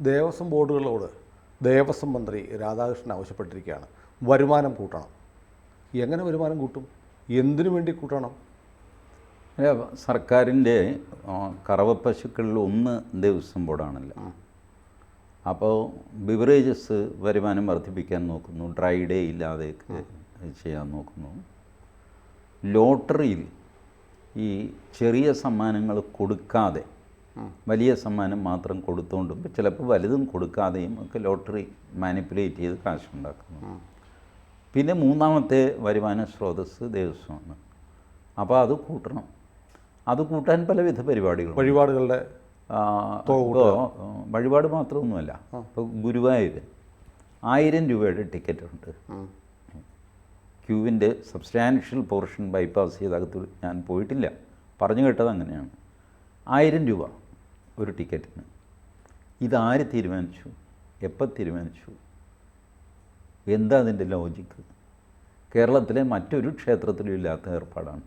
ദേവസ്വം ബോർഡുകളോട് ദേവസ്വം മന്ത്രി രാധാകൃഷ്ണൻ ആവശ്യപ്പെട്ടിരിക്കുകയാണ്. വരുമാനം കൂട്ടണം. എങ്ങനെ വരുമാനം കൂട്ടും? എന്തിനു വേണ്ടി കൂട്ടണം? അല്ല, സർക്കാരിന്റെ കറവപ്പശുക്കളിൽ കറവ പശുക്കളിൽ ഒന്ന് ദേവസ്വം ബോർഡാണല്ലോ. അപ്പോൾ ബിവറേജസ് വരുമാനം വർദ്ധിപ്പിക്കാൻ നോക്കുന്നു ഡ്രൈ ഡേ ഇല്ലാതെ ചെയ്യാൻ നോക്കുന്നു. ലോട്ടറിയിൽ ഈ ചെറിയ സമ്മാനങ്ങൾ കൊടുക്കാതെ വലിയ സമ്മാനം മാത്രം കൊടുത്തുകൊണ്ടും ചിലപ്പോൾ വലുതും കൊടുക്കാതെയും ഒക്കെ ലോട്ടറി മാനിപ്പുലേറ്റ് ചെയ്ത് കാശുണ്ടാക്കുന്നു. പിന്നെ മൂന്നാമത്തെ വരുമാന സ്രോതസ് ദേവസ്വമാണ്. അപ്പോൾ അത് കൂട്ടണം. അത് കൂട്ടാൻ പലവിധ പരിപാടികൾ വഴിപാടുകളുടെ ഇപ്പോൾ വഴിപാട് മാത്രമൊന്നുമല്ല. ഇപ്പോൾ ഗുരുവായൂർ ആയിരം രൂപയുടെ ടിക്കറ്റ് ഉണ്ട്. ക്യൂവിന്റെ സബ്സ്റ്റാൻഷ്യൽ പോർഷൻ ബൈപ്പാസ് ചെയ്തകത്ത് ഞാൻ പോയിട്ടില്ല. പറഞ്ഞു കേട്ടത് അങ്ങനെയാണ്. ആയിരം രൂപ. ഒരു ടിക്കറ്റിന്. ഇതാര് തീരുമാനിച്ചു? എപ്പോൾ തീരുമാനിച്ചു? എന്താ അതിന്റെ ലോജിക്ക് കേരളത്തിലെ മറ്റൊരു ക്ഷേത്രത്തിലും ഇല്ലാത്ത ഏർപ്പാടാണ്.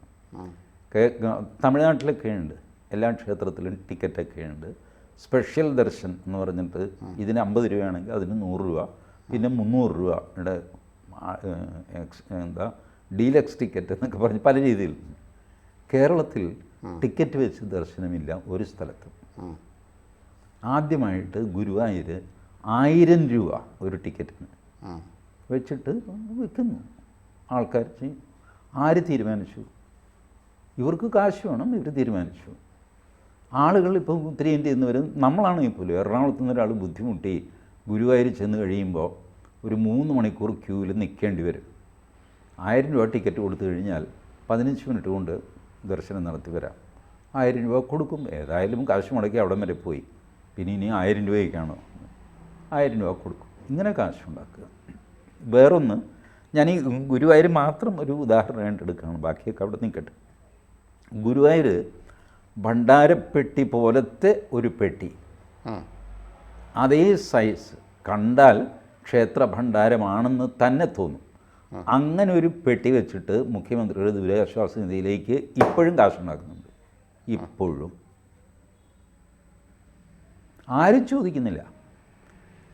തമിഴ്നാട്ടിലൊക്കെ ഉണ്ട്. എല്ലാ ക്ഷേത്രത്തിലും ടിക്കറ്റൊക്കെ ഉണ്ട്. സ്പെഷ്യൽ ദർശൻ എന്ന് പറഞ്ഞിട്ട് ഇതിന് അമ്പത് രൂപയാണെങ്കിൽ അതിന് നൂറ് രൂപ പിന്നെ മുന്നൂറ് രൂപയുടെ എന്താ ഡീലക്സ് ടിക്കറ്റ് എന്നൊക്കെ പറഞ്ഞ് പല രീതിയിൽ. കേരളത്തിൽ ടിക്കറ്റ് വെച്ച് ദർശനമില്ല ഒരു സ്ഥലത്തും. ആദ്യമായിട്ട് ഗുരുവായൂർ ആയിരം രൂപ ഒരു ടിക്കറ്റിന് വെച്ചിട്ട് വിൽക്കുന്നു. ആൾക്കാർ ചെയ്യും. ആര് തീരുമാനിച്ചു? ഇവർക്ക് കാശ് വേണം ഇവർ തീരുമാനിച്ചു. ആളുകൾ ഇപ്പോൾ ഉത്തരേന്ത്യയിൽ നിന്ന് വരും നമ്മളാണെങ്കിൽ പോലും എറണാകുളത്ത് നിന്ന് ഒരാൾ ബുദ്ധിമുട്ടി ഗുരുവായൂർ ചെന്ന് കഴിയുമ്പോൾ ഒരു മൂന്ന് മണിക്കൂർ ക്യൂവിൽ നിൽക്കേണ്ടി വരും. ആയിരം രൂപ ടിക്കറ്റ് കൊടുത്തു കഴിഞ്ഞാൽ പതിനഞ്ച് മിനിറ്റ് കൊണ്ട് ദർശനം നടത്തി വരാം. ആയിരം രൂപ കൊടുക്കും. ഏതായാലും കാശ് മുടക്കി അവിടം വരെ പോയി. പിന്നെ ഇനി ആയിരം രൂപയ്ക്കാണോ ആയിരം രൂപ കൊടുക്കും. ഇങ്ങനെ കാശുണ്ടാക്കുക വേറൊന്ന് ഞാൻ ഈ ഗുരുവായൂർ മാത്രം ഒരു ഉദാഹരണമായിട്ട് എടുക്കുകയാണ്. ബാക്കിയൊക്കെ അവിടെ നിൽക്കട്ടെ. ഗുരുവായൂർ ഭണ്ഡാരപ്പെട്ടി പോലത്തെ ഒരു പെട്ടി. അതേ സൈസ് കണ്ടാൽ ക്ഷേത്ര ഭണ്ഡാരമാണെന്ന് തന്നെ. തോന്നും അങ്ങനെ ഒരു പെട്ടി വെച്ചിട്ട് മുഖ്യമന്ത്രിയുടെ ദുരിതാശ്വാസ നിധിയിലേക്ക് ഇപ്പോഴും കാശുണ്ടാക്കുന്നുണ്ട് ഇപ്പോഴും ആരും ചോദിക്കുന്നില്ല.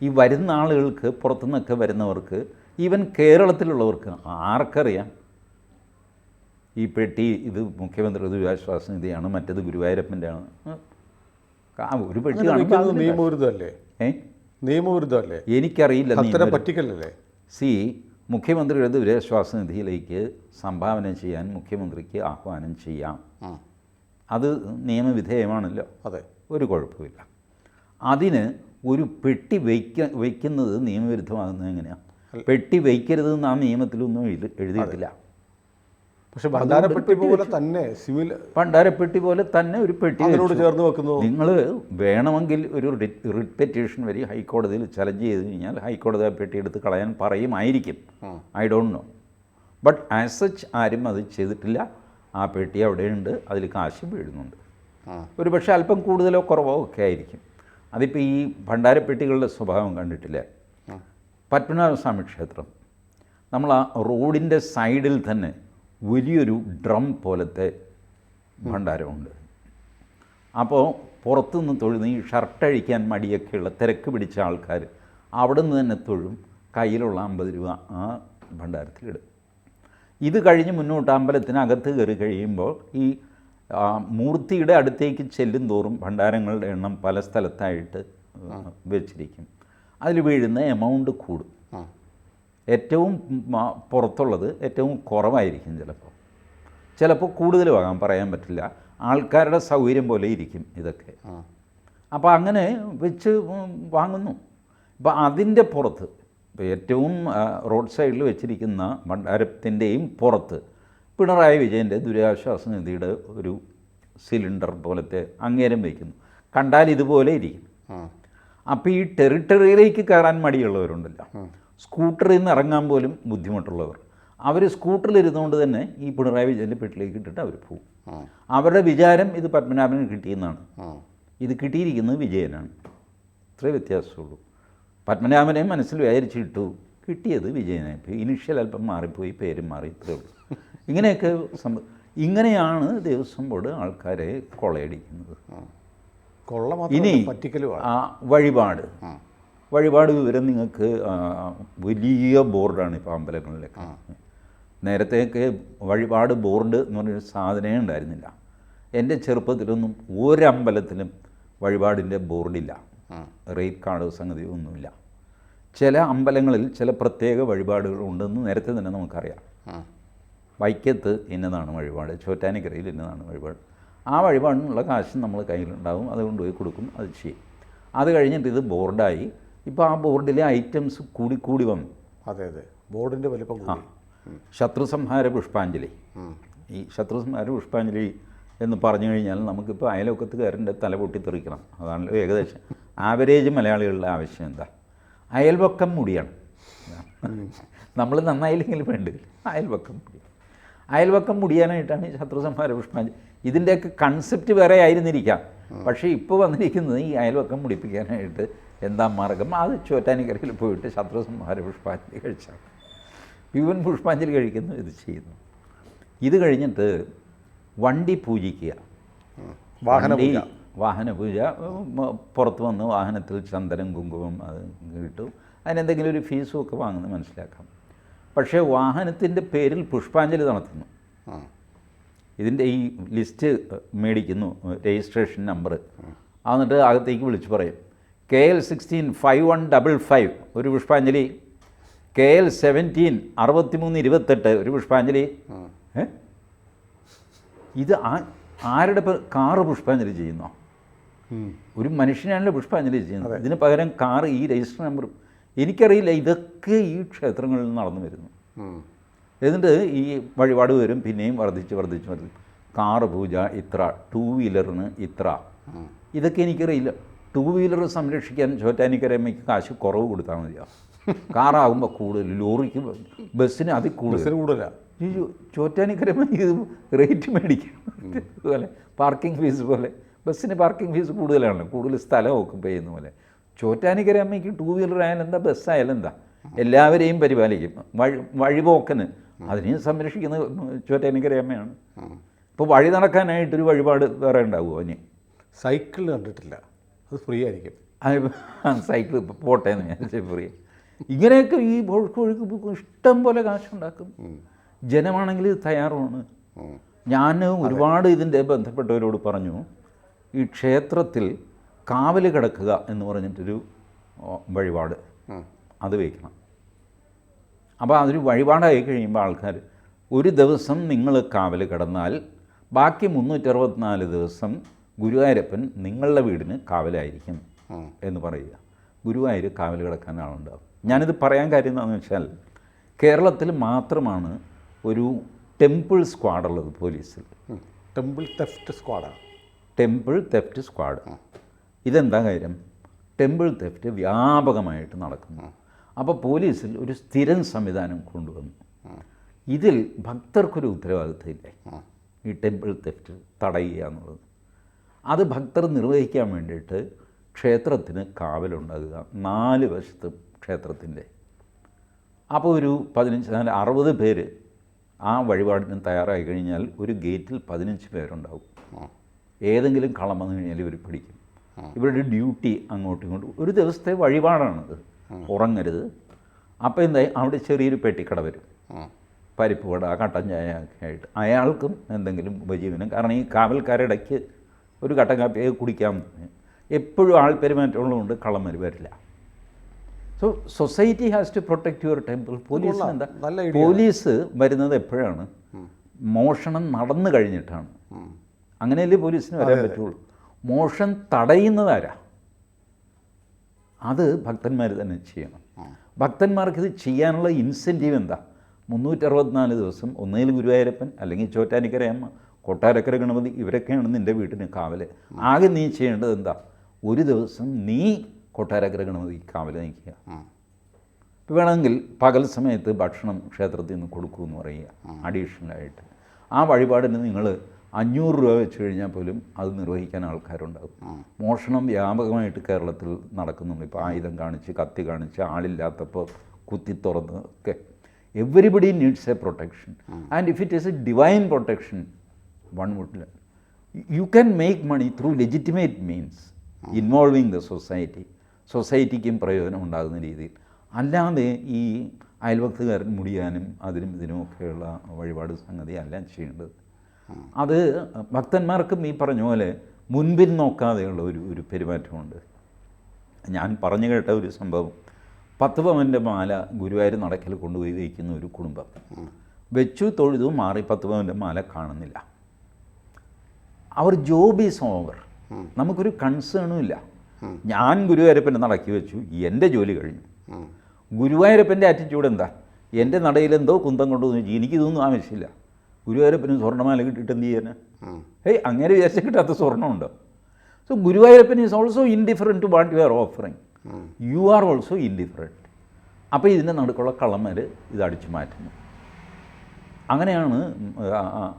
ഈ വരുന്ന ആളുകൾക്ക് പുറത്തുനിന്നൊക്കെ വരുന്നവർക്ക് ഈവൻ കേരളത്തിലുള്ളവർക്ക് ആർക്കറിയാം? ഈ പെട്ടി ഇത് മുഖ്യമന്ത്രി ദുരിതാശ്വാസ നിധിയാണ് മറ്റേത് ഗുരുവായൂരപ്പന്റെ ആണ് ഒരു പെട്ടി നിയമവിരുദ്ധമല്ലേ? ഏ? നിയമവിരുദ്ധമല്ലേ? എനിക്കറിയില്ല പറ്റിക്കല്ലേ അത്തരം സി മുഖ്യമന്ത്രിയുടെ ദുരിതാശ്വാസ നിധിയിലേക്ക് സംഭാവന ചെയ്യാൻ മുഖ്യമന്ത്രിക്ക് ആഹ്വാനം ചെയ്യാം. അത് നിയമവിധേയമാണല്ലോ. അതെ. ഒരു കുഴപ്പമില്ല അതിന് ഒരു പെട്ടി വയ്ക്ക വയ്ക്കുന്നത് നിയമവിരുദ്ധമാകുന്നത് എങ്ങനെയാണ് പെട്ടി വയ്ക്കരുതെന്ന് ആ നിയമത്തിലൊന്നും എഴുതി എഴുതിയിട്ടില്ല. പക്ഷെ ഭണ്ഡാരപ്പെട്ടി പോലെ തന്നെ സിവിൽ ഭണ്ഡാരപ്പെട്ടി പോലെ തന്നെ ഒരു പെട്ടി അതിനോട് ചേർന്ന് വെക്കുന്നു നിങ്ങൾ വേണമെങ്കിൽ ഒരു റിട്ട് പെറ്റീഷൻ വരി ഹൈക്കോടതിയിൽ ചലഞ്ച് ചെയ്ത് കഴിഞ്ഞാൽ ഹൈക്കോടതി ആ പെട്ടി എടുത്ത് കളയാൻ പറയുമായിരിക്കും. I don't know. But as such ആരും അത് ചെയ്തിട്ടില്ല. ആ പെട്ടി അവിടെയുണ്ട് അതിൽ കാശ് വീഴുന്നുണ്ട്. ഒരു പക്ഷേ അല്പം കൂടുതലോ കുറവോ ഒക്കെ ആയിരിക്കും. അതിപ്പോൾ ഈ ഭണ്ഡാരപ്പെട്ടികളുടെ സ്വഭാവം കണ്ടിട്ടില്ല? പത്മനാഭസ്വാമി ക്ഷേത്രം. നമ്മൾ ആ റോഡിന്റെ സൈഡിൽ തന്നെ വലിയൊരു ഡ്രം പോലത്തെ ഭണ്ഡാരമുണ്ട്. അപ്പോൾ പുറത്തുനിന്ന് തൊഴുന്ന ഈ ഷർട്ട് അഴിക്കാൻ മടിയൊക്കെയുള്ള തിരക്ക് പിടിച്ച ആൾക്കാർ അവിടെ നിന്ന് തന്നെ തൊഴും കയ്യിലുള്ള അമ്പത് രൂപ ആ ഭണ്ഡാരത്തിലിടും. ഇത് കഴിഞ്ഞ് മുന്നോട്ട് അമ്പലത്തിനകത്ത് കയറി കഴിയുമ്പോൾ ഈ മൂർത്തിയുടെ അടുത്തേക്ക് ചെല്ലും തോറും ഭണ്ഡാരങ്ങളുടെ എണ്ണം പല സ്ഥലത്തായിട്ട് വെച്ചിരിക്കും. അതിൽ വീഴുന്ന എമൗണ്ട് കൂടും. ഏറ്റവും പുറത്തുള്ളത് ഏറ്റവും കുറവായിരിക്കും ചിലപ്പോൾ. ചിലപ്പോൾ കൂടുതലുമാകാൻ പറയാൻ പറ്റില്ല. ആൾക്കാരുടെ സൗകര്യം പോലെ ഇരിക്കും ഇതൊക്കെ. അപ്പോൾ അങ്ങനെ വെച്ച് വാങ്ങുന്നു. അപ്പോൾ അതിന്റെ പുറത്ത് ഇപ്പോൾ ഏറ്റവും റോഡ് സൈഡിൽ വെച്ചിരിക്കുന്ന ഭണ്ഡാരത്തിന്റെയും പുറത്ത് പിണറായി വിജയന്റെ ദുരിതാശ്വാസ നിധിയുടെ ഒരു സിലിണ്ടർ പോലത്തെ അങ്ങേരം വയ്ക്കുന്നു. കണ്ടാൽ ഇതുപോലെ ഇരിക്കും. അപ്പോൾ ഈ ടെറിട്ടറിയിലേക്ക് കയറാൻ മടിയുള്ളവരുണ്ടല്ലോ. സ്കൂട്ടറിൽ നിന്ന് ഇറങ്ങാൻ പോലും ബുദ്ധിമുട്ടുള്ളവർ. അവർ സ്കൂട്ടറിൽ ഇരുന്നുകൊണ്ട് തന്നെ ഈ പിണറായി വിജയന്റെ പെട്ടിലേക്ക് ഇട്ടിട്ട് അവർ പോകും അവരുടെ വിചാരം ഇത് പത്മനാഭന് കിട്ടിയെന്നാണ്. ഇത് കിട്ടിയിരിക്കുന്നത് വിജയനാണ്. ഇത്രേ വ്യത്യാസമുള്ളൂ. പത്മനാഭനെ മനസ്സിൽ വിചാരിച്ചിട്ടു കിട്ടിയത് വിജയനെ. ഇനിഷ്യൽ അല്പം മാറിപ്പോയി പേരും മാറി ഇത്രയേ ഉള്ളൂ. ഇങ്ങനെയൊക്കെ സംഭവം ഇങ്ങനെയാണ് ദേവസ്വം ബോർഡ് ആൾക്കാരെ കൊള്ളയടിക്കുന്നത്. കൊള്ള ഇനി ആ വഴിപാട്. വഴിപാട് വിവരം നിങ്ങൾക്ക് വലിയ ബോർഡാണ് ഇപ്പോൾ അമ്പലങ്ങളിലൊക്കെ. നേരത്തെയൊക്കെ വഴിപാട് ബോർഡ് എന്ന് പറഞ്ഞൊരു സാധനമേ ഉണ്ടായിരുന്നില്ല. എന്റെ ചെറുപ്പത്തിലൊന്നും ഒരമ്പലത്തിലും വഴിപാടിന്റെ ബോർഡില്ല. റേറ്റ് കാർഡ് സംഗതി ഒന്നുമില്ല. ചില അമ്പലങ്ങളിൽ ചില പ്രത്യേക വഴിപാടുകൾ ഉണ്ടെന്ന് നേരത്തെ തന്നെ നമുക്കറിയാം. വൈക്കത്ത് ഇന്നതാണ് വഴിപാട് ചോറ്റാനിക്കരയിൽ ഇന്നതാണ് വഴിപാട്. ആ വഴിപാടിനുള്ള കാശ് നമ്മൾ കയ്യിലുണ്ടാവും അത് കൊണ്ടുപോയി കൊടുക്കും അത് ചെയ്യും. അത് കഴിഞ്ഞിട്ട് ഇത് ബോർഡായി. ഇപ്പോൾ ആ ബോർഡിലെ ഐറ്റംസ് കൂടി കൂടി വന്നു. അതെ അതെ. ബോർഡിന്റെ വലിപ്പം കൂടി. ശത്രുസംഹാര പുഷ്പാഞ്ജലി. ഈ ശത്രുസംഹാര പുഷ്പാഞ്ജലി എന്ന് പറഞ്ഞു കഴിഞ്ഞാൽ നമുക്കിപ്പോൾ അയലൊക്കത്തുകാരന്റെ തല പൊട്ടിത്തെറിക്കണം. അതാണല്ലോ ഏകദേശം. ആവറേജ് മലയാളികളുടെ ആവശ്യം എന്താ? അയൽവക്കം മുടിയാണ്. നമ്മൾ നന്നായില്ലെങ്കിൽ വേണ്ട? അയൽവക്കം മുടി. അയൽവക്കം മുടിയാനായിട്ടാണ് ശത്രുസംഹാര പുഷ്പാഞ്ജലി ഇതിന്റെയൊക്കെ കൺസെപ്റ്റ് വേറെ ആയിരുന്നിരിക്കാം. പക്ഷേ ഇപ്പോൾ വന്നിരിക്കുന്നത് ഈ അയൽവക്കം മുടിപ്പിക്കാനായിട്ട് എന്താ മാർഗം? അത് ചോറ്റാനിക്കരയിൽ പോയിട്ട് ശത്രുസംഹാര പുഷ്പാഞ്ജലി കഴിച്ചാൽ വിവൻ പുഷ്പാഞ്ജലി കഴിക്കുന്നു ഇത് ചെയ്യുന്നു. ഇത് കഴിഞ്ഞിട്ട് വണ്ടി പൂജിക്കുക. വാഹന വണ്ടി- വാഹന പൂജ പുറത്ത് വന്ന് വാഹനത്തിൽ ചന്ദനം കുങ്കുമം അത് കിട്ടും അതിനെന്തെങ്കിലും ഒരു ഫീസും ഒക്കെ വാങ്ങുന്നത് മനസ്സിലാക്കാം. പക്ഷേ വാഹനത്തിന്റെ പേരിൽ പുഷ്പാഞ്ജലി നടത്തുന്നു. ഇതിന്റെ ഈ ലിസ്റ്റ് മേടിക്കുന്നു രജിസ്ട്രേഷൻ നമ്പർ. എന്നിട്ട് അകത്തേക്ക് വിളിച്ച് പറയും K L sixteen five one double five ഒരു പുഷ്പാഞ്ജലി. കെ എൽ സെവന്റീൻ അറുപത്തിമൂന്ന് ഇരുപത്തെട്ട് ഒരു പുഷ്പാഞ്ജലി. ഇത് ആ ആരുടെ കാറ് പുഷ്പാഞ്ജലി ചെയ്യുന്നോ? ഒരു മനുഷ്യനാണല്ലോ പുഷ്പാഞ്ജലി ചെയ്യുന്നത്. ഇതിന് പകരം കാറ് ഈ രജിസ്റ്റർ നമ്പർ എനിക്കറിയില്ല ഇതൊക്കെ ഈ ക്ഷേത്രങ്ങളിൽ നടന്നു വരുന്നു. എന്നിട്ട് ഈ വഴിപാട് വരും പിന്നെയും വർദ്ധിച്ച് വർദ്ധിച്ച് വർദ്ധിച്ച്. കാറ് പൂജ ഇത്ര ടൂ വീലറിന് ഇത്ര ഇതൊക്കെ എനിക്കറിയില്ല. ടൂ വീലർ സംരക്ഷിക്കാൻ ചോറ്റാനിക്കരമ്മയ്ക്ക് കാശ് കുറവ് കൊടുത്താൽ മതിയാ? കാറാകുമ്പോൾ കൂടുതൽ ലോറിക്ക് ബസ്സിന് അതിൽ കൂടുതൽ. ബസ്സിന് കൂടുതലാ. ഈ ചോറ്റാനിക്കരമ്മ ഇത് റേറ്റ് മേടിക്കും അതുപോലെ പാർക്കിംഗ് ഫീസ് പോലെ. ബസ്സിന് പാർക്കിംഗ് ഫീസ് കൂടുതലാണല്ലോ കൂടുതൽ സ്ഥലം ഓക്കുപ്പൈ ചെയ്യുന്ന പോലെ. ചോറ്റാനിക്കര അമ്മയ്ക്ക് ടൂ വീലർ ആയാലും എന്താ? ബസ്സായാലും എന്താ? എല്ലാവരെയും പരിപാലിക്കും. വഴി വഴിപോക്കന്. അതിനെയും സംരക്ഷിക്കുന്നത് ചോറ്റാനിക്കര അമ്മയാണ്. ഇപ്പോൾ വഴി നടക്കാനായിട്ടൊരു വഴിപാട് വേറെ ഉണ്ടാവുമോ ഇനി? സൈക്കിൾ കണ്ടിട്ടില്ല. അത് ഫ്രീ ആയിരിക്കും. സൈക്കിൾ പോട്ടെ എന്ന് ഞാൻ ഫ്രീ ഇങ്ങനെയൊക്കെ ഈ ഒഴുക്ക് ഇഷ്ടം പോലെ കാശുണ്ടാക്കും. ജനമാണെങ്കിൽ തയ്യാറുമാണ് ഞാൻ ഒരുപാട് ഇതിന്റെ ബന്ധപ്പെട്ടവരോട് പറഞ്ഞു. ഈ ക്ഷേത്രത്തിൽ കാവൽ കിടക്കുക എന്ന് പറഞ്ഞിട്ടൊരു വഴിപാട്. അത് വയ്ക്കണം അപ്പോൾ അതൊരു വഴിപാടായി കഴിയുമ്പോൾ ആൾക്കാർ ഒരു ദിവസം നിങ്ങൾ കാവൽ കിടന്നാൽ ബാക്കി മുന്നൂറ്ററുപത്തിനാല് ദിവസം ഗുരുവായൂരപ്പൻ നിങ്ങളുടെ വീടിന് കാവലായിരിക്കും എന്ന് പറയുക. ഗുരുവായൂർ കാവൽ കിടക്കാൻ ആളുണ്ടാവും. ഞാനിത് പറയാൻ കാര്യം എന്താണെന്ന് വെച്ചാൽ കേരളത്തിൽ മാത്രമാണ് ഒരു ടെമ്പിൾ സ്ക്വാഡുള്ളത് പോലീസിൽ. ടെമ്പിൾ തെഫ്റ്റ് സ്ക്വാഡാണ്. ടെമ്പിൾ തെഫ്റ്റ് സ്ക്വാഡ് ഇതെന്താ കാര്യം? ടെമ്പിൾ തെഫ്റ്റ് വ്യാപകമായിട്ട് നടക്കുന്നു. അപ്പോൾ പോലീസിൽ ഒരു സ്ഥിരം സംവിധാനം കൊണ്ടുവന്നു. ഇതിൽ ഭക്തർക്കൊരു ഉത്തരവാദിത്തമില്ലേ? ഈ ടെമ്പിൾ തെഫ്റ്റ് തടയുക എന്നുള്ളത്. അത് ഭക്തർ നിർവഹിക്കാൻ വേണ്ടിയിട്ട് ക്ഷേത്രത്തിന് കാവലുണ്ടാകുക നാല് വശത്ത് ക്ഷേത്രത്തിന്റെ. അപ്പോൾ ഒരു പതിനഞ്ച് നാല് അറുപത് പേര് ആ വഴിപാടിന് തയ്യാറായി കഴിഞ്ഞാൽ ഒരു ഗേറ്റിൽ പതിനഞ്ച് പേരുണ്ടാവും. ഏതെങ്കിലും കളം വന്നു കഴിഞ്ഞാൽ ഇവർ പിടിക്കും. ഇവരുടെ ഡ്യൂട്ടി അങ്ങോട്ടും ഇങ്ങോട്ടും. ഒരു ദിവസത്തെ വഴിപാടാണത്. ഉറങ്ങരുത്. അപ്പോൾ എന്തായി? അവിടെ ചെറിയൊരു പെട്ടിക്കട വരും. പരിപ്പ് വട കട്ടൻ ചായ ഒക്കെ ആയിട്ട്. അയാൾക്കും എന്തെങ്കിലും ഉപജീവനം. കാരണം ഈ കാവൽക്കാരിടയ്ക്ക് ഒരു കട്ടൻ കാപ്പി കുടിക്കാൻ എപ്പോഴും ആൾ പെരുമാറ്റമുള്ളതുകൊണ്ട് കള്ളം വരും വരില്ല. So society has to protect your temple police എന്താ? പോലീസ് വരുന്നത് എപ്പോഴാണ്? മോഷണം നടന്നു കഴിഞ്ഞിട്ടാണ്. അങ്ങനെയല്ലേ പോലീസിന് വരാൻ പറ്റുള്ളൂ. മോഷൻ തടയുന്നതാരാ? അത് ഭക്തന്മാർ തന്നെ ചെയ്യണം. ഭക്തന്മാർക്ക് ഇത് ചെയ്യാനുള്ള ഇൻസെന്റീവ് എന്താ? മുന്നൂറ്ററുപത്തിനാല് ദിവസം ഒന്നുകിൽ ഗുരുവായൂരപ്പൻ അല്ലെങ്കിൽ ചോറ്റാനിക്കരയമ്മ കൊട്ടാരക്കര ഗണപതി ഇവരൊക്കെയാണ് നിന്റെ വീട്ടിന് കാവൽ. ആകെ നീ ചെയ്യേണ്ടത് എന്താ? ഒരു ദിവസം നീ കൊട്ടാരക്കര ഗണപതി കാവൽ നിൽക്കുക. വേണമെങ്കിൽ പകൽ സമയത്ത് ഭക്ഷണം ക്ഷേത്രത്തിൽ നിന്ന് കൊടുക്കുമെന്ന് പറയുക. അഡീഷണലായിട്ട്. ആ വഴിപാടിന് നിങ്ങൾ അഞ്ഞൂറ് രൂപ വെച്ച് കഴിഞ്ഞാൽ പോലും അത് നിർവഹിക്കാൻ ആൾക്കാരുണ്ടാകും. മോഷണം വ്യാപകമായിട്ട് കേരളത്തിൽ നടക്കുന്നുണ്ട്. ഇപ്പോൾ ആയുധം കാണിച്ച് കത്തി കാണിച്ച് ആളില്ലാത്തപ്പോൾ കുത്തി തുറന്ന് ഒക്കെ. Everybody needs a protection and if it is a divine protection one would you can make money through legitimate means involving the society സൊസൈറ്റിക്കും പ്രയോജനം ഉണ്ടാകുന്ന രീതിയിൽ. അല്ലാതെ ഈ അയൽവക്തുകാരൻ മുടിയാനും അതിനും ഇതിനുമൊക്കെയുള്ള വഴിപാട് സംഗതി അല്ല ചെയ്യേണ്ടത്. അത് ഭക്തന്മാർക്കും ഈ പറഞ്ഞ പോലെ മുൻപിൽ നോക്കാതെയുള്ള ഒരു ഒരു പെരുമാറ്റമുണ്ട്. ഞാൻ പറഞ്ഞു കേട്ട ഒരു സംഭവം. പത്ത് പവന്റെ മാല ഗുരുവായൂർ നടക്കൽ കൊണ്ടുപോയി വയ്ക്കുന്ന ഒരു കുടുംബം. വെച്ചു തൊഴുതു മാറി പത്ത് പവന്റെ മാല കാണുന്നില്ല. അവർ ജോബ് ഈസ് ഓവർ നമുക്കൊരു കൺസേണും ഇല്ല. ഞാൻ ഗുരുവായൂരപ്പന്റെ നടക്കി വെച്ചു. എന്റെ ജോലി കഴിഞ്ഞു. ഗുരുവായൂരപ്പന്റെ ആറ്റിറ്റ്യൂഡ് എന്താ? എന്റെ നടയിൽ എന്തോ കുന്തം കൊണ്ടുവന്നു. എനിക്കിതൊന്നും ആവശ്യമില്ല. ഗുരുവായൂരപ്പന് സ്വർണമാല കിട്ടിയിട്ട് എന്ത് ചെയ്യാൻ ഏയ് അങ്ങനെ വിചാരിച്ച കിട്ടാത്ത സ്വർണമുണ്ടോ? So Guruvayurappan is also indifferent to what you are offering you are also indifferent അപ്പോൾ ഇതിന്റെ നടുക്കുള്ള കളമർ ഇത് അടിച്ചു മാറ്റുന്നു. അങ്ങനെയാണ്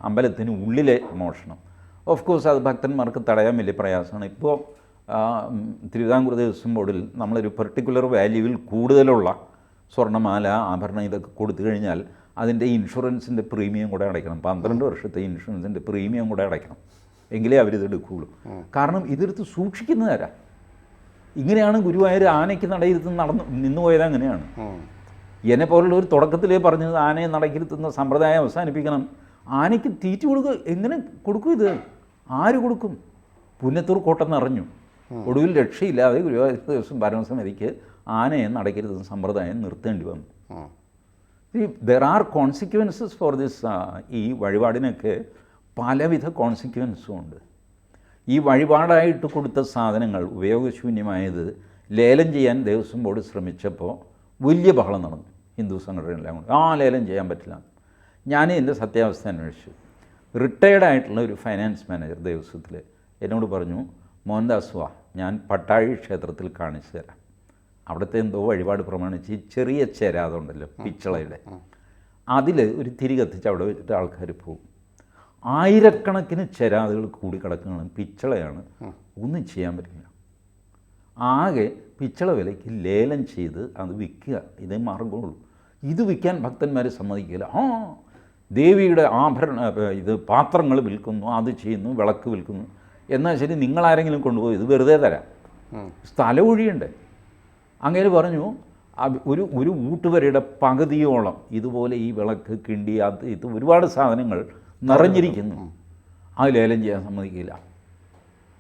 അമ്പലത്തിന് ഉള്ളിലെ മോഷണം. ഓഫ് കോഴ്സ് അത് ഭക്തന്മാർക്ക് തടയാൻ വലിയ പ്രയാസമാണ്. ഇപ്പോൾ തിരുവിതാംകൂർ ദേവസ്വം ബോർഡിൽ നമ്മളൊരു പെർട്ടിക്കുലർ വാല്യൂവിൽ കൂടുതലുള്ള സ്വർണമാല ആഭരണം ഇതൊക്കെ കൊടുത്തു കഴിഞ്ഞാൽ അതിന്റെ ഇൻഷുറൻസിന്റെ പ്രീമിയം കൂടെ അടയ്ക്കണം. പന്ത്രണ്ട് വർഷത്തെ ഇൻഷുറൻസിന്റെ പ്രീമിയം കൂടെ അടയ്ക്കണം. എങ്കിലേ അവരിത് എടുക്കുകയുള്ളൂ. കാരണം ഇതെടുത്ത് സൂക്ഷിക്കുന്നതാരാ ഇങ്ങനെയാണ് ഗുരുവായൂർ ആനയ്ക്ക് നടയിരുത്ത് നടന്നു പോയത് അങ്ങനെയാണ്. എന്നെ പോലുള്ള ഒരു തുടക്കത്തിലേ പറഞ്ഞത് ആനയെ നടക്കിരുത്തുന്ന സമ്പ്രദായം അവസാനിപ്പിക്കണം. ആനയ്ക്ക് തീറ്റ കൊടുക്കുക എങ്ങനെ കൊടുക്കും ഇത്? ആര് കൊടുക്കും? പുന്നത്തൂർ കോട്ടം നിറഞ്ഞു ഒടുവിൽ രക്ഷയില്ലാതെ ഗുരുവായൂർ ദിവസം ഭരണസമിതിക്ക് ആനയെ നടക്കരുതെന്ന സമ്പ്രദായം നിർത്തേണ്ടി വന്നു. There are consequences for this ഈ വഴിപാടിനൊക്കെ പലവിധ കോൺസിക്വൻസും ഉണ്ട്. ഈ വഴിപാടായിട്ട് കൊടുത്ത സാധനങ്ങൾ ഉപയോഗശൂന്യമായത് ലേലം ചെയ്യാൻ ദേവസ്വം ബോർഡ് ശ്രമിച്ചപ്പോൾ വലിയ ബഹളം നടന്നു. ഹിന്ദു സംഘടനയെല്ലാം കൊണ്ട് ആ ലേലം ചെയ്യാൻ പറ്റില്ല. ഞാൻ എന്റെ സത്യാവസ്ഥ അന്വേഷിച്ചു. റിട്ടയർഡ് ആയിട്ടുള്ള ഒരു ഫൈനാൻസ് മാനേജർ ദേവസ്വത്തിൽ എന്നോട് പറഞ്ഞു മോഹൻദാസ് വാ ഞാൻ പട്ടാഴി ക്ഷേത്രത്തിൽ കാണിച്ചു തരാം. അവിടുത്തെ എന്തോ വഴിപാട് പ്രമാണിച്ച് ഈ ചെറിയ ചേര അതുണ്ടല്ലോ പിച്ചളയുടെ. അതിൽ ഒരു തിരി കത്തിച്ച് അവിടെ വെച്ചിട്ട് ആൾക്കാർ പോകും. ആയിരക്കണക്കിന് ചെരാതുകൾ കൂടി കിടക്കുകയാണ് പിച്ചളയാണ്. ഒന്നും ചെയ്യാൻ പറ്റില്ല. ആകെ പിച്ചള വിലയ്ക്ക് ലേലം ചെയ്ത് അത് വിൽക്കുക ഇതേ മാർഗമുള്ളൂ ഇത് വിൽക്കാൻ ഭക്തന്മാർ സമ്മതിക്കില്ല. ആ ദേവിയുടെ ആഭരണ ഇത് പാത്രങ്ങൾ വിൽക്കുന്നു അത് ചെയ്യുന്നു വിളക്ക് വിൽക്കുന്നു. എന്നാൽ ശരി നിങ്ങളാരെങ്കിലും കൊണ്ടുപോയി ഇത് വെറുതെ തരാം. സ്ഥലം ഒഴിയണ്ടേ? അങ്ങനെ പറഞ്ഞു ഒരു ഒരു ഊട്ടുവരയുടെ പകുതിയോളം ഇതുപോലെ ഈ വിളക്ക് കിണ്ടി അത് ഇത് ഒരുപാട് സാധനങ്ങൾ നിറഞ്ഞിരിക്കുന്നു. അത് ലേലം ചെയ്യാൻ സമ്മതിക്കില്ല.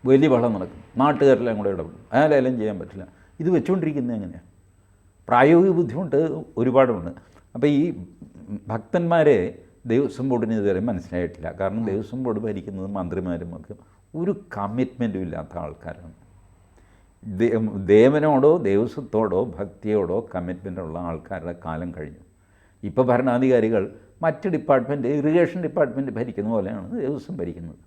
വലിയ വെള്ളം നടക്കും. നാട്ടുകാരെല്ലാം കൂടെ ഇടപെടും. ആ ലേലം ചെയ്യാൻ പറ്റില്ല. ഇത് വെച്ചുകൊണ്ടിരിക്കുന്നത് എങ്ങനെയാണ് പ്രായോഗിക ബുദ്ധിമുട്ട് ഒരുപാടുണ്ട്. അപ്പോൾ ഈ ഭക്തന്മാരെ ദേവസ്വം ബോർഡിന് ഇതുവരെ മനസ്സിലായിട്ടില്ല. കാരണം ദേവസ്വം ബോർഡ് ഭരിക്കുന്നത് മന്ത്രിമാരും ഒക്കെ ഒരു കമ്മിറ്റ്മെന്റും ഇല്ലാത്ത ആൾക്കാരാണ്. ദേവനോടോ ദേവസ്വത്തോടോ ഭക്തിയോടോ കമ്മിറ്റ്മെന്റ് ഉള്ള ആൾക്കാരുടെ കാലം കഴിഞ്ഞു. ഇപ്പോൾ ഭരണാധികാരികൾ മറ്റ് ഡിപ്പാർട്ട്മെന്റ് ഇറിഗേഷൻ ഡിപ്പാർട്ട്മെന്റ് ഭരിക്കുന്ന പോലെയാണ് ദേവസ്വം ഭരിക്കുന്നത്.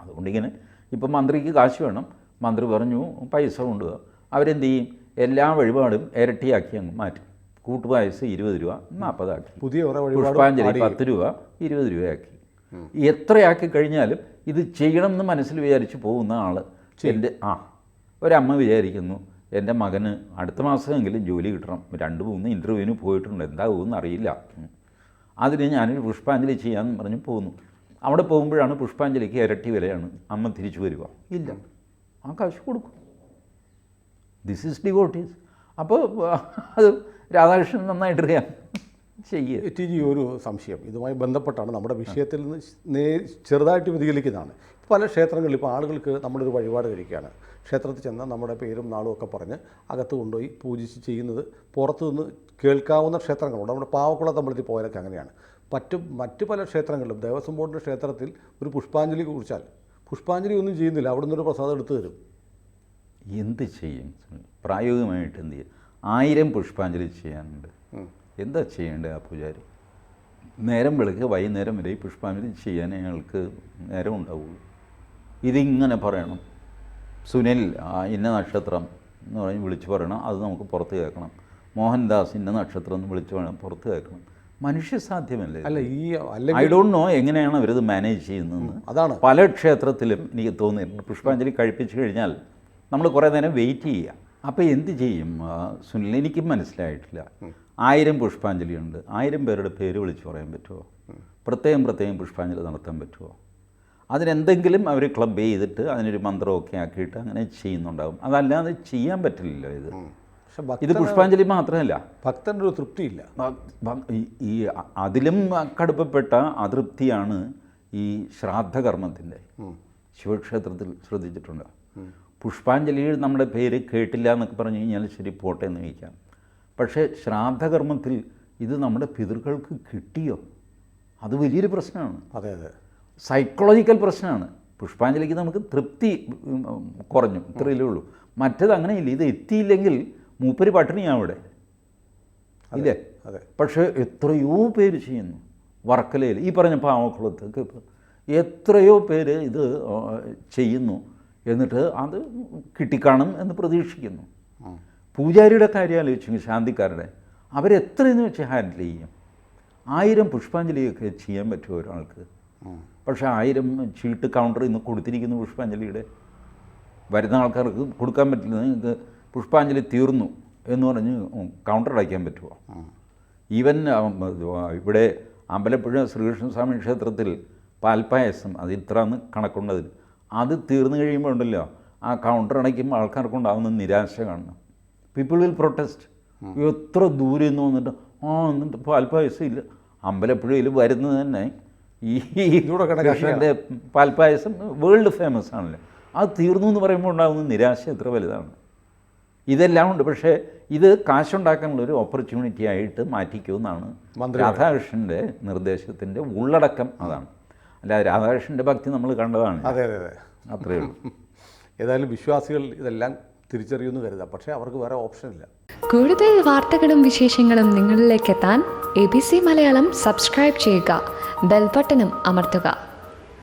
അതുകൊണ്ടിങ്ങനെ ഇപ്പം മന്ത്രിക്ക് കാശ് വേണം. മന്ത്രി പറഞ്ഞു പൈസ കൊണ്ടുപോകുക അവരെന്ത് ചെയ്യും? എല്ലാ വഴിപാടും ഇരട്ടിയാക്കി അങ്ങ് മാറ്റും. കൂട്ടുപായസ് ഇരുപത് രൂപ നാൽപ്പതാക്കി പുതിയ പുഷ്പാഞ്ജലി പത്ത് രൂപ ഇരുപത് രൂപയാക്കി. എത്രയാക്കി കഴിഞ്ഞാലും ഇത് ചെയ്യണം എന്ന് മനസ്സിൽ വിചാരിച്ച് പോകുന്ന ആൾ എന്റെ ആ. ഒരമ്മ വിചാരിക്കുന്നു എന്റെ മകന് അടുത്ത മാസമെങ്കിലും ജോലി കിട്ടണം. രണ്ട് മൂന്ന് ഇന്റർവ്യൂവിന് പോയിട്ടുണ്ട്. എന്താകുമെന്ന് അറിയില്ല. അതിന് ഞാനൊരു പുഷ്പാഞ്ജലി ചെയ്യാമെന്ന് പറഞ്ഞ് പോകുന്നു അവിടെ പോകുമ്പോഴാണ് പുഷ്പാഞ്ജലിക്ക് ഇരട്ടി വിലയാണ്. അമ്മ തിരിച്ചു വരിക ഇല്ല ആ കാശ് കൊടുക്കും. ദിസ് ഈസ് ഡിവോട്ടീസ് അപ്പോൾ അത് രാധാകൃഷ്ണൻ നന്നായിട്ട് ചെയ്യുക ടി ജി ഒരു സംശയം. ഇതുമായി ബന്ധപ്പെട്ടാണ് നമ്മുടെ വിഷയത്തിൽ നിന്ന് നേ ചെറുതായിട്ട് വ്യതിചലിക്കുന്നതാണ്. പല ക്ഷേത്രങ്ങളിൽ ഇപ്പോൾ ആളുകൾക്ക് നമ്മളൊരു വഴിപാട് കഴിക്കുകയാണ് ക്ഷേത്രത്തിൽ ചെന്നാൽ നമ്മുടെ പേരും നാളും ഒക്കെ പറഞ്ഞ് അകത്ത് കൊണ്ടുപോയി പൂജിച്ച് ചെയ്യുന്നത് പുറത്തു നിന്ന് കേൾക്കാവുന്ന ക്ഷേത്രങ്ങളുണ്ട് നമ്മുടെ പാവക്കുളത്ത് അമ്പലത്തിൽ പോയാലൊക്കെ അങ്ങനെയാണ്. മറ്റു മറ്റു പല ക്ഷേത്രങ്ങളിലും ദേവസ്വം ബോർഡിന്റെ ക്ഷേത്രത്തിൽ ഒരു പുഷ്പാഞ്ജലി കുറിച്ചാൽ പുഷ്പാഞ്ജലി ഒന്നും ചെയ്യുന്നില്ല. അവിടെ നിന്നൊരു പ്രസാദം എടുത്തു തരും. എന്ത് ചെയ്യും? പ്രായോഗികമായിട്ട് എന്ത് ചെയ്യും? ആയിരം പുഷ്പാഞ്ജലി ചെയ്യാനുണ്ട്. എന്താ ചെയ്യേണ്ടത് ആ പൂജാരി? നേരം വെളുക്ക് വൈകുന്നേരം വരെ ഈ പുഷ്പാഞ്ജലി ചെയ്യാൻ അയാൾക്ക് നേരം ഉണ്ടാവുള്ളൂ. ഇതിങ്ങനെ പറയണം. സുനിൽ ആ, ഇന്ന നക്ഷത്രം എന്ന് പറഞ്ഞ് വിളിച്ചു പറയണം. അത് നമുക്ക് പുറത്ത് കേൾക്കണം. മോഹൻദാസ് ഇന്ന നക്ഷത്രം എന്ന് വിളിച്ചു പറയണം. പുറത്ത് കേൾക്കണം. മനുഷ്യ സാധ്യമല്ലേ അല്ല ഈ ഐ ഡോണ്ട് നോ എങ്ങനെയാണ് അവരത് മാനേജ് ചെയ്യുന്നതെന്ന്. അതാണ്. പല ക്ഷേത്രത്തിലും എനിക്ക് തോന്നിയിട്ടുണ്ട് പുഷ്പാഞ്ജലി കഴിപ്പിച്ചു കഴിഞ്ഞാൽ നമ്മൾ കുറേ നേരം വെയിറ്റ് ചെയ്യുക. അപ്പോൾ എന്ത് ചെയ്യും? സുനിൽ എനിക്ക് മനസ്സിലായിട്ടില്ല. ആയിരം പുഷ്പാഞ്ജലി ഉണ്ട് ആയിരം പേരുടെ പേര് വിളിച്ചു പറയാൻ പറ്റുമോ പ്രത്യേകം പ്രത്യേകം പുഷ്പാഞ്ജലി നടത്താൻ പറ്റുമോ അതിനെന്തെങ്കിലും അവർ ക്ലബ് ചെയ്തിട്ട് അതിനൊരു മന്ത്രമൊക്കെ ആക്കിയിട്ട് അങ്ങനെ ചെയ്യുന്നുണ്ടാകും അതല്ലാതെ ചെയ്യാൻ പറ്റില്ലല്ലോ ഇത്. ഇത് പുഷ്പാഞ്ജലി മാത്രമല്ല. ഭക്തന്റെ ഒരു തൃപ്തിയില്ല ഈ അതിലും കടുപ്പപ്പെട്ട അതൃപ്തിയാണ് ഈ ശ്രാദ്ധകർമ്മത്തിന്റെ ശിവക്ഷേത്രത്തിൽ ശ്രദ്ധിച്ചിട്ടുണ്ട്. പുഷ്പാഞ്ജലിയിൽ നമ്മുടെ പേര് കേട്ടില്ല എന്നൊക്കെ പറഞ്ഞു കഴിഞ്ഞാൽ ശരി പോട്ടെ എന്ന് വയ്ക്കാം പക്ഷേ ശ്രാദ്ധകർമ്മത്തിൽ ഇത് നമ്മുടെ പിതൃക്കൾക്ക് കിട്ടിയോ? അത് വലിയൊരു പ്രശ്നമാണ്. അതെ അതെ. സൈക്കോളജിക്കൽ പ്രശ്നമാണ്. പുഷ്പാഞ്ജലിക്ക് നമുക്ക് തൃപ്തി കുറഞ്ഞു ഇത്രയല്ലേ ഉള്ളൂ. മറ്റേത് അങ്ങനെയില്ല. ഇത് എത്തിയില്ലെങ്കിൽ മൂപ്പര് പട്ടിണിയാണ് അവിടെ. ഇല്ലേ? അതെ. പക്ഷേ എത്രയോ പേര് ചെയ്യുന്നു. വർക്കലയിൽ ഈ പറഞ്ഞ പാവക്കുളത്തൊക്കെ ഇപ്പോൾ എത്രയോ പേര് ഇത് ചെയ്യുന്നു. എന്നിട്ട് അത് കിട്ടിക്കാണും എന്ന് പ്രതീക്ഷിക്കുന്നു. പൂജാരിയുടെ കാര്യം ആലോചിച്ചു ശാന്തിക്കാരുടെ അവരെത്രയെന്ന് വെച്ച് ഹാൻഡിൽ ചെയ്യും. ആയിരം പുഷ്പാഞ്ജലിയൊക്കെ ചെയ്യാൻ പറ്റുമോ ഒരാൾക്ക്. പക്ഷേ ആയിരം ചീട്ട് കൗണ്ടർ ഇന്ന് കൊടുത്തിരിക്കുന്നു പുഷ്പാഞ്ജലിയുടെ. വരുന്ന ആൾക്കാർക്ക് കൊടുക്കാൻ പറ്റില്ല നിങ്ങൾക്ക് പുഷ്പാഞ്ജലി തീർന്നു എന്ന് പറഞ്ഞ് കൗണ്ടർ അടയ്ക്കാൻ പറ്റുമോ ഈവൻ ഇവിടെ അമ്പലപ്പുഴ ശ്രീകൃഷ്ണസ്വാമി ക്ഷേത്രത്തിൽ പാൽപ്പായസം അത് ഇത്ര കണക്കുണ്ടതിൽ. അത് തീർന്നു കഴിയുമ്പോൾ ഉണ്ടല്ലോ ആ കൗണ്ടർ അടയ്ക്കുമ്പോൾ ആൾക്കാർക്കുണ്ടാകുന്ന നിരാശ കാണണം. പീപ്പിൾ വിൽ പ്രൊട്ടസ്റ്റ് എത്ര ദൂരെ നിന്ന് വന്നിട്ട് ആ എന്നിട്ട് പാൽപ്പായസം ഇല്ല അമ്പലപ്പുഴയിൽ വരുന്നത് തന്നെ ഈ. കൃഷ്ണന്റെ പാൽപ്പായസം വേൾഡ് ഫേമസ് ആണല്ലോ. അത് തീർന്നു എന്ന് പറയുമ്പോൾ ഉണ്ടാകുന്ന നിരാശ എത്ര വലുതാണ്. ഇതെല്ലാം ഉണ്ട്. പക്ഷേ ഇത് കാശുണ്ടാക്കാനുള്ള ഒരു ഓപ്പർച്യൂണിറ്റി ആയിട്ട് മാറ്റിക്കുമെന്നാണ് രാധാകൃഷ്ണന്റെ നിർദ്ദേശത്തിന്റെ ഉള്ളടക്കം അതാണ്. അല്ലാതെ രാധാകൃഷ്ണന്റെ ഭക്തി നമ്മൾ കണ്ടതാണ്. അതെ അതെ അതെ. അത്രയേ ഉള്ളൂ. ഏതായാലും വിശ്വാസികൾ ഇതെല്ലാം തിരിച്ചറിയുമെന്ന് കരുതാം. പക്ഷേ അവർക്ക് വേറെ ഓപ്ഷൻ ഇല്ല. കൂടുതൽ വാർത്തകളും വിശേഷങ്ങളും നിങ്ങളിലേക്ക് എത്താൻ A B C Malayalam subscribe ചെയ്യുക. ബെൽബട്ടനും അമർത്തുക.